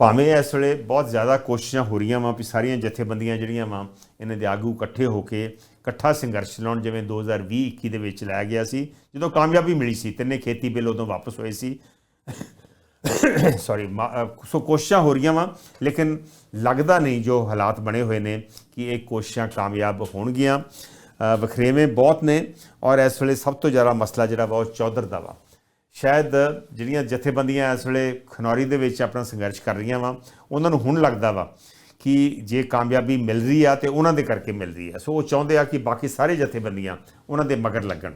ਭਾਵੇਂ ਇਸ ਵੇਲੇ ਬਹੁਤ ਜ਼ਿਆਦਾ ਕੋਸ਼ਿਸ਼ਾਂ ਹੋ ਰਹੀਆਂ ਵਾ ਵੀ ਸਾਰੀਆਂ ਜਥੇਬੰਦੀਆਂ ਜਿਹੜੀਆਂ ਵਾ, ਇਹਨਾਂ ਦੇ ਆਗੂ ਇਕੱਠੇ ਹੋ ਕੇ ਇਕੱਠਾ ਸੰਘਰਸ਼ ਲਾਉਣ ਜਿਵੇਂ 2020-21 ਦੇ ਵਿੱਚ ਲਾਇਆ ਗਿਆ ਸੀ, ਜਦੋਂ ਕਾਮਯਾਬੀ ਮਿਲੀ ਸੀ, ਤਿੰਨੇ ਖੇਤੀ ਬਿੱਲ ਉਦੋਂ ਵਾਪਸ ਹੋਏ ਸੀ। ਸੌਰੀ ਸੋ ਕੋਸ਼ਿਸ਼ਾਂ ਹੋ ਰਹੀਆਂ ਵਾ, ਲੇਕਿਨ ਲੱਗਦਾ ਨਹੀਂ ਜੋ ਹਾਲਾਤ ਬਣੇ ਹੋਏ ਨੇ ਕਿ ਇਹ ਕੋਸ਼ਿਸ਼ਾਂ ਕਾਮਯਾਬ ਹੋਣਗੀਆਂ। ਵਖਰੇਵੇਂ ਬਹੁਤ ਨੇ ਔਰ ਇਸ ਵੇਲੇ ਸਭ ਤੋਂ ਜ਼ਿਆਦਾ ਮਸਲਾ ਜਿਹੜਾ ਵਾ ਉਹ ਚੌਧਰ ਦਾ ਵਾ। ਸ਼ਾਇਦ ਜਿਹੜੀਆਂ ਜਥੇਬੰਦੀਆਂ ਇਸ ਵੇਲੇ ਖਨੌਰੀ ਦੇ ਵਿੱਚ ਆਪਣਾ ਸੰਘਰਸ਼ ਕਰ ਰਹੀਆਂ ਵਾ, ਉਹਨਾਂ ਨੂੰ ਹੁਣ ਲੱਗਦਾ ਵਾ ਕਿ ਜੇ ਕਾਮਯਾਬੀ ਮਿਲ ਰਹੀ ਆ ਤੇ ਉਹਨਾਂ ਦੇ ਕਰਕੇ ਮਿਲ ਰਹੀ ਆ। ਸੋ ਉਹ ਚਾਹੁੰਦੇ ਆ ਕਿ ਬਾਕੀ ਸਾਰੇ ਜਥੇਬੰਦੀਆਂ ਉਹਨਾਂ ਦੇ ਮਗਰ ਲੱਗਣ।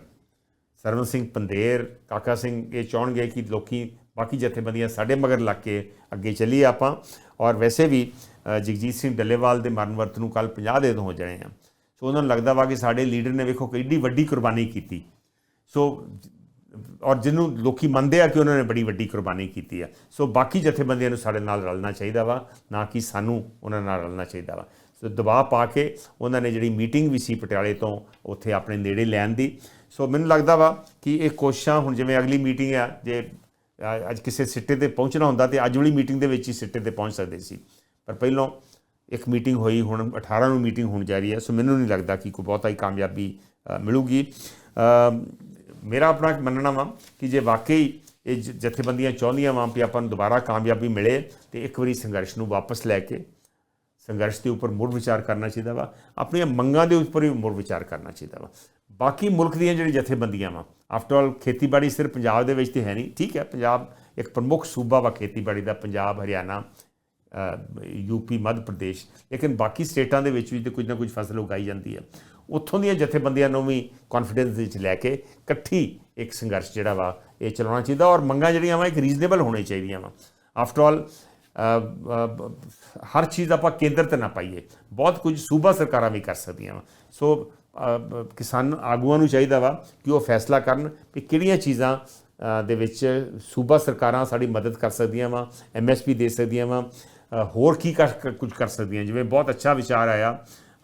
ਸਰਵਨ ਸਿੰਘ ਪੰਦੇਰ ਕਾਕਾ ਸਿੰਘ ਇਹ ਚਾਹਣਗੇ ਕਿ ਲੋਕੀ ਬਾਕੀ ਜਥੇਬੰਦੀਆਂ ਸਾਡੇ ਮਗਰ ਲੱਗ ਕੇ ਅੱਗੇ ਚੱਲੀਏ ਆਪਾਂ। ਔਰ ਵੈਸੇ ਵੀ ਜਗਜੀਤ ਸਿੰਘ ਡੱਲੇਵਾਲ ਦੇ ਮਰਨ ਵਰਤ ਨੂੰ ਕੱਲ 50 ਦੇ ਹੋ ਜਾਣੇ ਆ। ਸੋ ਉਹਨਾਂ ਨੂੰ ਲੱਗਦਾ ਵਾ ਕਿ ਸਾਡੇ ਲੀਡਰ ਨੇ ਵੇਖੋ ਕਿੰਨੀ ਵੱਡੀ ਕੁਰਬਾਨੀ ਕੀਤੀ। ਸੋ ਔਰ ਜਿਹਨੂੰ ਲੋਕੀ ਮੰਨਦੇ ਆ ਕਿ ਉਹਨਾਂ ਨੇ ਬੜੀ ਵੱਡੀ ਕੁਰਬਾਨੀ ਕੀਤੀ ਆ। ਸੋ ਬਾਕੀ ਜਥੇਬੰਦੀਆਂ ਨੂੰ ਸਾਡੇ ਨਾਲ ਰਲਣਾ ਚਾਹੀਦਾ ਵਾ ਨਾ ਕਿ ਸਾਨੂੰ ਉਹਨਾਂ ਨਾਲ ਰਲਣਾ ਚਾਹੀਦਾ ਵਾ। ਸੋ ਦਬਾਅ ਪਾ ਕੇ ਉਹਨਾਂ ਨੇ ਜਿਹੜੀ ਮੀਟਿੰਗ ਵੀ ਸੀ ਪਟਿਆਲੇ ਤੋਂ ਉੱਥੇ ਆਪਣੇ ਨੇੜੇ ਲੈਣ ਦੀ। ਸੋ ਮੈਨੂੰ ਲੱਗਦਾ ਵਾ ਕਿ ਇਹ ਕੋਸ਼ਿਸ਼ਾਂ ਹੁਣ ਜਿਵੇਂ ਅਗਲੀ ਮੀਟਿੰਗ ਆ ਜੇ ਅੱਜ ਕਿਸੇ ਸਿੱਟੇ ਤੇ ਪਹੁੰਚਣਾ ਹੁੰਦਾ ਤੇ ਅੱਜ ਵਾਲੀ ਮੀਟਿੰਗ ਦੇ ਵਿੱਚ ਹੀ ਸਿੱਟੇ ਤੇ ਪਹੁੰਚ ਸਕਦੇ ਸੀ। ਪਰ ਪਹਿਲਾਂ ਇੱਕ ਮੀਟਿੰਗ ਹੋਈ ਹੁਣ 18 ਨੂੰ ਮੀਟਿੰਗ ਹੋਣ ਜਾ ਰਹੀ ਹੈ। ਸੋ ਮੈਨੂੰ ਨਹੀਂ ਲੱਗਦਾ ਕਿ ਕੋਈ ਬਹੁਤਾ ਹੀ ਕਾਮਯਾਬੀ ਅ, ਮਿਲੂਗੀ। ਮੇਰਾ ਆਪਣਾ ਮੰਨਣਾ ਵਾ ਕਿ ਜੇ ਵਾਕਈ ਇਹ ਜ- ਜਥੇਬੰਦੀਆਂ ਚਾਹੁੰਦੀਆਂ ਵਾਂ ਵੀ ਆਪਾਂ ਨੂੰ ਦੁਬਾਰਾ ਕਾਮਯਾਬੀ ਮਿਲੇ ਤੇ ਇੱਕ ਵਾਰੀ ਸੰਘਰਸ਼ ਨੂੰ ਵਾਪਸ ਲੈ ਕੇ ਸੰਘਰਸ਼ ਦੇ ਉੱਪਰ ਮੁੜ ਵਿਚਾਰ ਕਰਨਾ ਚਾਹੀਦਾ ਵਾ ਆਪਣੀਆਂ ਮੰਗਾਂ ਦੇ ਉੱਪਰ ਵੀ ਮੁੜ ਵਿਚਾਰ ਕਰਨਾ ਚਾਹੀਦਾ ਵਾ। ਬਾਕੀ ਮੁਲਕ ਦੀਆਂ ਜਿਹੜੀ ਜਥੇਬੰਦੀਆਂ ਵਾ ਆਫਟਰ ਆਲ ਖੇਤੀਬਾੜੀ ਸਿਰਫ ਪੰਜਾਬ ਦੇ ਵਿੱਚ ਤੇ ਹੈ ਨਹੀਂ ਠੀਕ ਹੈ ਪੰਜਾਬ ਇੱਕ ਪ੍ਰਮੁੱਖ ਸੂਬਾ ਵਾ ਖੇਤੀਬਾੜੀ ਦਾ ਪੰਜਾਬ ਹਰਿਆਣਾ ਅ, ਯੂਪੀ ਮੱਧ ਪ੍ਰਦੇਸ਼ ਲੇਕਿਨ ਬਾਕੀ ਸਟੇਟਾਂ ਦੇ ਵਿੱਚ ਵੀ ਤੇ ਕੁਝ ਨਾ ਕੁਝ ਫਸਲ ਉਗਾਈ ਜਾਂਦੀ ਹੈ। ਉੱਥੋਂ ਦੀਆਂ ਜਥੇਬੰਦੀਆਂ ਨੂੰ ਵੀ ਕੌਨਫੀਡੈਂਸ ਵਿੱਚ ਲੈ ਕੇ ਇਕੱਠੀ ਇੱਕ ਸੰਘਰਸ਼ ਜਿਹੜਾ ਵਾ ਇਹ ਚਲਾਉਣਾ ਚਾਹੀਦਾ ਔਰ ਮੰਗਾਂ ਜਿਹੜੀਆਂ ਵਾ, ਇੱਕ ਰੀਜ਼ਨੇਬਲ ਹੋਣੀ ਚਾਹੀਦੀਆਂ ਵਾ। ਆਫਟਰ ਆਲ ਹਰ ਚੀਜ਼ ਆਪਾਂ ਕੇਂਦਰ ਤੇ ਨਾ ਪਾਈਏ। ਬਹੁਤ ਕੁਝ ਸੂਬਾ ਸਰਕਾਰਾਂ ਵੀ ਕਰ ਸਕਦੀਆਂ ਵਾ। ਸੋ ਕਿਸਾਨ ਆਗੂਆਂ ਨੂੰ ਚਾਹੀਦਾ ਵਾ ਕਿ ਉਹ ਫੈਸਲਾ ਕਰਨ ਕਿ ਕਿਹੜੀਆਂ ਚੀਜ਼ਾਂ ਦੇ ਵਿੱਚ ਸੂਬਾ ਸਰਕਾਰਾਂ ਸਾਡੀ ਮਦਦ ਕਰ ਸਕਦੀਆਂ ਵਾ ਐਮਐਸਪੀ ਦੇ ਸਕਦੀਆਂ ਵਾ ਹੋਰ ਕੀ ਕਰ- ਕੁਝ ਕਰ ਸਕਦੀਆਂ। ਜਿਵੇਂ ਬਹੁਤ ਅੱਛਾ ਵਿਚਾਰ ਆਇਆ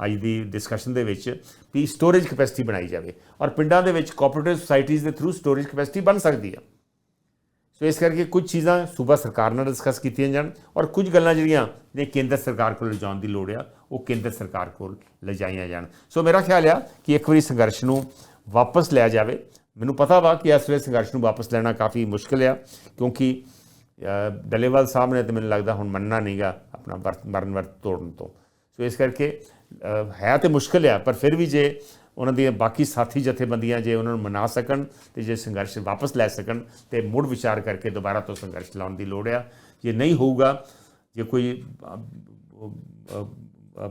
ਅੱਜ ਦੀ ਡਿਸਕਸ਼ਨ ਦੇ ਵਿੱਚ ਵੀ ਸਟੋਰੇਜ ਕੈਪੈਸਿਟੀ ਬਣਾਈ ਜਾਵੇ ਔਰ ਪਿੰਡਾਂ ਦੇ ਵਿੱਚ ਕੋਆਪਰੇਟਿਵ ਸੁਸਾਇਟੀਜ਼ ਦੇ ਥਰੂ ਸਟੋਰੇਜ ਕੈਪੈਸਿਟੀ ਬਣ ਸਕਦੀ ਆ। ਸੋ ਇਸ ਕਰਕੇ ਕੁਝ ਚੀਜ਼ਾਂ ਸੂਬਾ ਸਰਕਾਰ ਨਾਲ ਡਿਸਕਸ ਕੀਤੀਆਂ ਜਾਣ ਔਰ ਕੁਝ ਗੱਲਾਂ ਜਿਹੜੀਆਂ ਨੇ ਕੇਂਦਰ ਸਰਕਾਰ ਕੋਲ ਲਿਜਾਉਣ ਦੀ ਲੋੜ ਆ ਉਹ ਕੇਂਦਰ ਸਰਕਾਰ ਕੋਲ ਲਿਜਾਈਆਂ ਜਾਣ। ਸੋ ਮੇਰਾ ਖਿਆਲ ਆ ਕਿ ਇੱਕ ਵਾਰੀ ਸੰਘਰਸ਼ ਨੂੰ ਵਾਪਸ ਲਿਆ ਜਾਵੇ। ਮੈਨੂੰ ਪਤਾ ਵਾ ਕਿ ਇਸ ਵੇਲੇ ਸੰਘਰਸ਼ ਨੂੰ ਵਾਪਸ ਲੈਣਾ ਕਾਫੀ ਮੁਸ਼ਕਲ ਆ ਕਿਉਂਕਿ ਅ, ਡੱਲੇਵਾਲ ਸਾਹਿਬ ਨੇ ਤੇ ਮੈਨੂੰ ਲੱਗਦਾ ਹੁਣ ਮੰਨਣਾ ਨਹੀਂਗਾ ਆਪਣਾ ਵਰਤ ਮਰਨ ਵਰਤ ਤੋੜਨ ਤੋਂ। ਸੋ ਇਸ ਕਰਕੇ ਹੈ ਤੇ ਮੁਸ਼ਕਲ ਆ, ਪਰ ਫਿਰ ਵੀ ਜੇ ਉਹਨਾਂ ਦੀਆਂ ਬਾਕੀ ਸਾਥੀ ਜਥੇਬੰਦੀਆਂ ਜੇ ਉਹਨਾਂ ਨੂੰ ਮਨਾ ਸਕਣ ਤੇ ਜੇ ਸੰਘਰਸ਼ ਵਾਪਸ ਲੈ ਸਕਣ ਤੇ ਮੁੜ ਵਿਚਾਰ ਕਰਕੇ ਦੁਬਾਰਾ ਤੋਂ ਸੰਘਰਸ਼ ਲਾਉਣ ਦੀ ਲੋੜ ਆ। ਜੇ ਨਹੀਂ ਹੋਊਗਾ, ਜੇ ਕੋਈ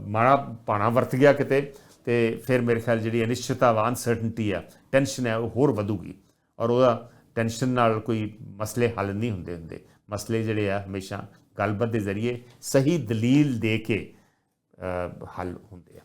ਮਾੜਾ ਪਾਣਾ ਵਰਤ ਗਿਆ ਕਿਤੇ, ਤੇ ਫਿਰ ਮੇਰੇ ਖਿਆਲ ਜਿਹੜੀ ਅਨਿਸ਼ਚਿਤਤਾ ਵਾ ਅਨਸਰਟਨਟੀ ਆ ਟੈਨਸ਼ਨ ਹੈ ਉਹ ਹੋਰ ਵਧੂਗੀ। ਔਰ ਉਹਦਾ ਟੈਨਸ਼ਨ ਨਾਲ ਕੋਈ ਮਸਲੇ ਹੱਲ ਨਹੀਂ ਹੁੰਦੇ ਹੁੰਦੇ। ਮਸਲੇ ਜਿਹੜੇ ਆ, ਹਮੇਸ਼ਾ ਗੱਲਬਾਤ ਦੇ ਜ਼ਰੀਏ ਸਹੀ ਦਲੀਲ ਦੇ ਕੇ ਹੱਲ ਹੁੰਦੇ ਆ।